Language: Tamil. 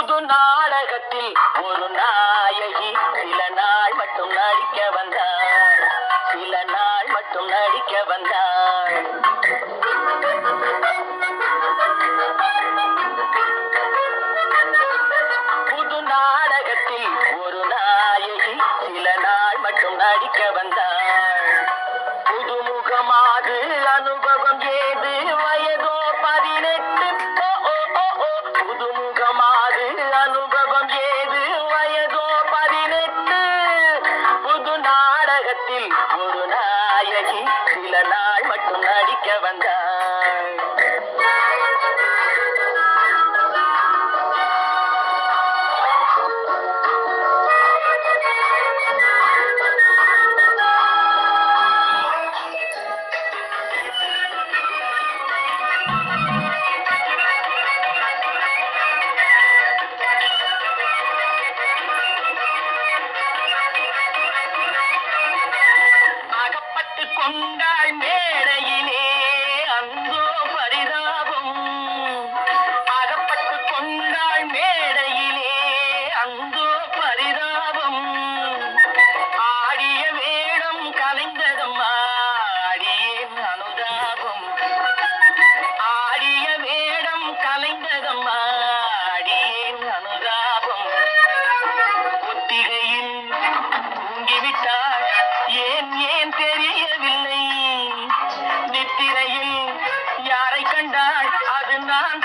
புது நாடகத்தில் ஒரு நாயகி சில நாள் மட்டும் நடிக்க வந்தாள். சில நாள் மட்டும் நடிக்க வந்தாள். அனுபவம் ஏது? வயதோ பதினெட்டு. புது நாடகத்தில் ஒரு நாயகி சில நாள் மட்டும் நடிக்க வந்தார். விட்டாள் ஏன் ஏன் தெரியவில்லை? நித்திரையில் யாரை கண்டாள் அது நான்